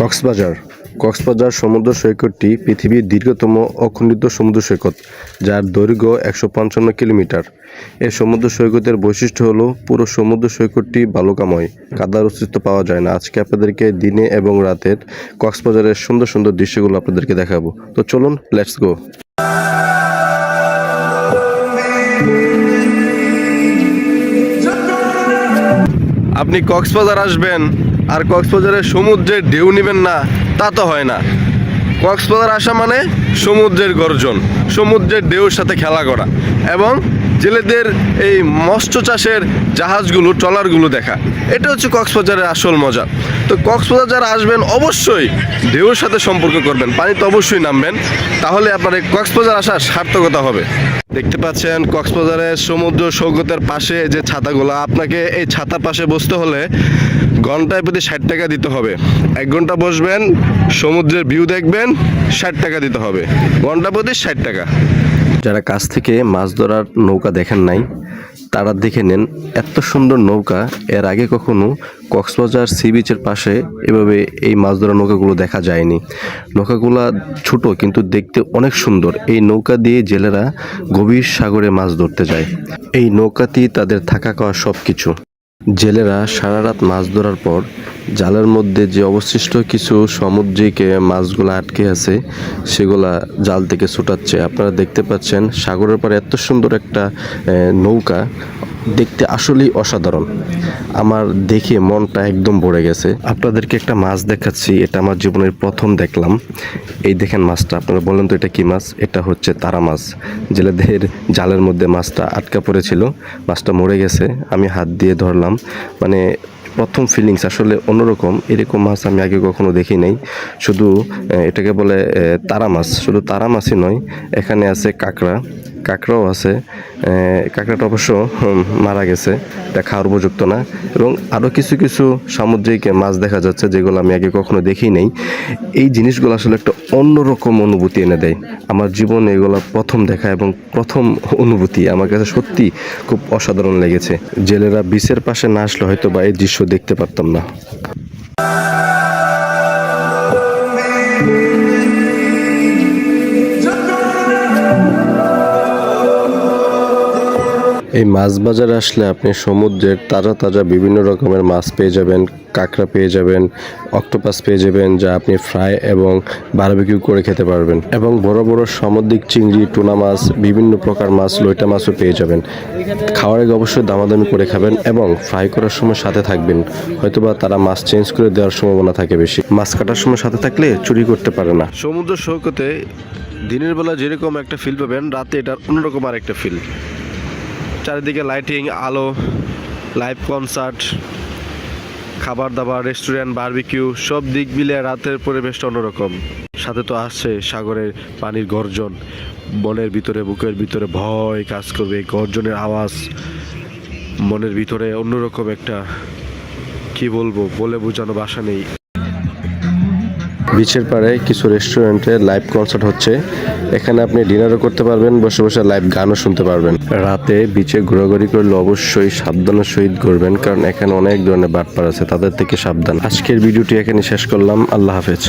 কক্সবাজার। কক্সবাজার সমুদ্র সৈকতটি পৃথিবীর দীর্ঘতম অখণ্ডিত সমুদ্র সৈকত, যার দৈর্ঘ্য একশো পঞ্চান্ন কিলোমিটার। এই সমুদ্র সৈকতের বৈশিষ্ট্য হলো, পুরো সমুদ্র সৈকতটি বালুকাময়। কাদার অস্তিত্ব পাওয়া যায় না। আজকে আপনাদেরকে দিনে এবং রাতের কক্সবাজারের সুন্দর সুন্দর দৃশ্যগুলো আপনাদেরকে দেখাবো। তো চলুন লেটস গো আপনি কক্সবাজার আসবেন। আর কক্সবাজারের সমুদ্রের ঢেউ নেবেন না, তা তো হয় না। কক্সবাজার আসা মানে সমুদ্রের গর্জন, সমুদ্রের ঢেউর সাথে খেলা করা এবং জেলেদের এই মৎস্য চাষের জাহাজগুলো, ট্রলারগুলো দেখা। এটা হচ্ছে কক্সবাজারের আসল মজা। তো কক্সবাজার যারা আসবেন, অবশ্যই ঢেউর সাথে সম্পর্ক করবেন, পানিতে অবশ্যই নামবেন। তাহলে আপনার এই কক্সবাজার আসার সার্থকতা হবে। দেখতে পাচ্ছেন কক্সবাজারের সমুদ্র সৈকতের পাশে যে ছাতাগুলো, আপনাকে এই ছাতার পাশে বসতে হলে ঘন্টায় প্রতি ষাট টাকা দিতে হবে। এক ঘণ্টা বসবেন, সমুদ্রের ভিউ দেখবেন, ষাট টাকা দিতে হবে। ঘণ্টা প্রতি ষাট টাকা। যারা কাছ থেকে মাছ ধরার নৌকা দেখেন নাই, তারা দেখে নেন এত সুন্দর নৌকা। এর আগে কখনো কক্সবাজার সি বিচের পাশে এভাবে এই মাছ ধরার নৌকাগুলো দেখা যায়নি। নৌকাগুলো ছোট কিন্তু দেখতে অনেক সুন্দর। এই নৌকা দিয়ে জেলেরা গভীর সাগরে মাছ ধরতে যায়। এই নৌকাতেই তাদের থাকা খাওয়া সব কিছু জেলেরা সারা রাত মাছ ধরার পর জালের মধ্যে যে অবশিষ্ট কিছু সামুদ্রিক মাছগুলো আটকে আছে, সেগুলা জাল থেকে ছুটাচ্ছে। আপনারা দেখতে পাচ্ছেন সাগরের পাড়ে এত সুন্দর একটা নৌকা। দেখতে আসলেই অসাধারণ। আমার দেখে মনটা একদম ভরে গেছে। আপনাদেরকে একটা মাছ দেখাচ্ছি, এটা আমার জীবনের প্রথম দেখলাম। এই দেখেন মাছটা, আপনারা বলেন তো এটা কি মাছ? এটা হচ্ছে তারা মাছ। জেলেদের জালের মধ্যে মাছটা আটকা পড়েছিল, মাছটা মরে গেছে, আমি হাত দিয়ে ধরলাম। মানে প্রথম ফিলিংস আসলে অন্যরকম, এরকম মাছ আমি আগে কখনো দেখি নাই। শুধু এটাকে বলে তারা মাছ। শুধু তারা মাছই নয়, এখানে আছে কাঁকড়া। কাঁকড়াও আছে। কাঁকড়াটা অবশ্য মারা গেছে। এটা খাওয়ার উপযুক্ত না। এবং আরও কিছু কিছু সামুদ্রিক মাছ দেখা যাচ্ছে, যেগুলো আমি আগে কখনো দেখি নাই এই জিনিসগুলো আসলে একটা অন্যরকম অনুভূতি এনে দেয়। আমার জীবনে এগুলো প্রথম দেখা এবং প্রথম অনুভূতি আমার কাছে সত্যি খুব অসাধারণ লেগেছে। জেলেরা বিচের পাশে না আসলে হয়তো বা এই দৃশ্য দেখতে পারতাম না। এই মাছ বাজারে আসলে আপনি সমুদ্রের তাজা তাজা বিভিন্ন রকমের মাছ পেয়ে যাবেন, কাঁকড়া পেয়ে যাবেন, অক্টোপাস পেয়ে যাবেন, যা আপনি ফ্রাই এবং বারবিকিউ করে খেতে পারবেন। এবং বড় বড় সামুদ্রিক চিংড়ি, টুনা মাছ, বিভিন্ন প্রকার মাছ, লইটা মাছও পেয়ে যাবেন। খাওয়ার আগে অবশ্যই দামাদামি করে খাবেন এবং ফ্রাই করার সময় সাথে থাকবেন। হয়তোবা তারা মাছ চেঞ্জ করে দেওয়ার সম্ভাবনা থাকে বেশি। মাছ কাটার সময় সাথে থাকলে চুরি করতে পারে না। সমুদ্র সৈকতে দিনের বেলা যেরকম একটা ফিল পাবেন, রাতে এটার অন্যরকম আর একটা ফিল চারিদিকে লাইটিং আলো লাইভ কনসার্ট খাবার দাবার রেস্টুরেন্ট বারবিকিউ সব দিক মিলে রাতের পরিবেশটা অন্যরকম। সাথে তো আসছে সাগরের পানির গর্জন মনের ভিতরে, বুকের ভিতরে ভয় কাজ করবে, গর্জনের আওয়াজ, মনের ভিতরে অন্যরকম একটা, কি বলব, বলে বোঝানো বাসা নেই। বিচের পাড়ে কিছু রেস্টুরেন্টে লাইভ কনসার্ট হচ্ছে। এখানে আপনি ডিনারও করতে পারবেন, বসে বসে লাইভ গানও শুনতে পারবেন। রাতে বিচে ঘোরাঘুরি করলে অবশ্যই সাবধানের সহিত ঘুরবেন, কারণ এখানে অনেক ধরনের বাটপার আছে, তাদের থেকে সাবধান। আজকের ভিডিওটি এখানে শেষ করলাম, আল্লাহ হাফেজ।